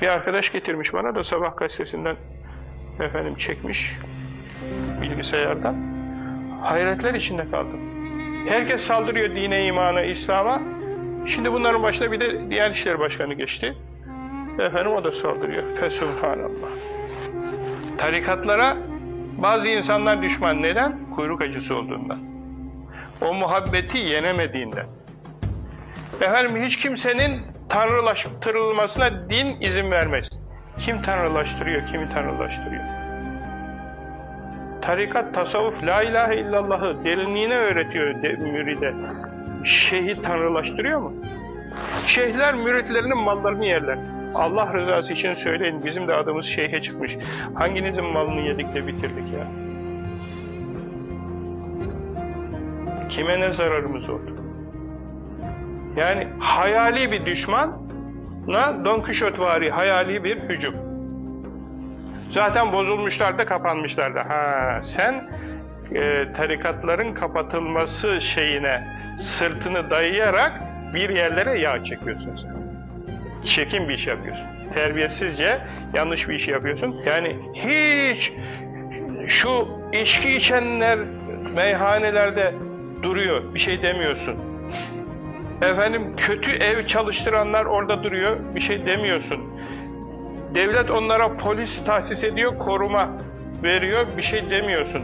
Bir arkadaş getirmiş bana da sabah gazetesinden efendim çekmiş bilgisayardan. Hayretler içinde kaldım. Herkes saldırıyor dine, imana, İslam'a. Şimdi bunların başına bir de Diyanet İşleri Başkanı geçti. Efendim o da saldırıyor. Fesubhanallah. Tarikatlara bazı insanlar düşman. Neden? Kuyruk acısı olduğundan. O muhabbeti yenemediğinden. Efendim hiç kimsenin tanrılaştırılmasına din izin vermez. Kim tanrılaştırıyor, kimi tanrılaştırıyor? Tarikat, tasavvuf, la ilahe illallahı derinliğine öğretiyor de, müride. Şeyhi tanrılaştırıyor mu? Şeyhler müritlerinin mallarını yerler. Allah rızası için söyleyin, bizim de adımız şeyhe çıkmış. Hanginizin malını yedik de bitirdik ya? Kime ne zararımız oldu? Yani hayali bir düşmanla Don Kişotvari hayali bir hücum. Zaten bozulmuşlar da kapanmışlar da. Ha, sen e, tarikatların kapatılması şeyine sırtını dayayarak bir yerlere yağ çekiyorsun sen. Çekin bir iş yapıyorsun. Terbiyesizce yanlış bir iş yapıyorsun. Yani hiç şu içki içenler meyhanelerde duruyor. Bir şey demiyorsun. Efendim kötü ev çalıştıranlar orada duruyor. Bir şey demiyorsun. Devlet onlara polis tahsis ediyor, koruma veriyor, bir şey demiyorsun.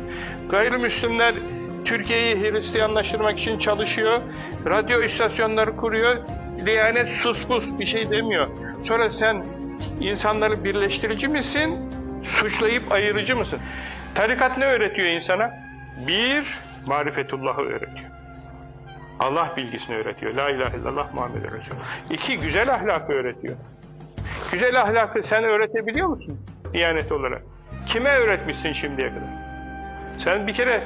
Gayrimüslimler Türkiye'yi Hristiyanlaştırmak için çalışıyor, radyo istasyonları kuruyor, Diyanet sus pus bir şey demiyor. Sonra sen insanları birleştirici misin, suçlayıp ayırıcı mısın? Tarikat ne öğretiyor insana? Bir, marifetullah'ı öğretiyor. Allah bilgisini öğretiyor. La ilahe illallah Muhammed Resul. İki, güzel ahlakı öğretiyor. Güzel ahlakı sen öğretebiliyor musun? Diyanet olarak. Kime öğretmişsin şimdiye kadar? Sen bir kere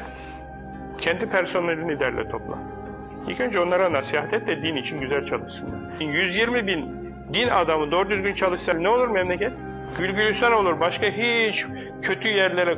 kendi personelini derle topla. İlk önce onlara nasihat et de din için güzel çalışsınlar. 120 bin din adamı doğru düzgün çalışsa ne olur memleket? Gülgülistan olur. Başka hiç kötü yerlere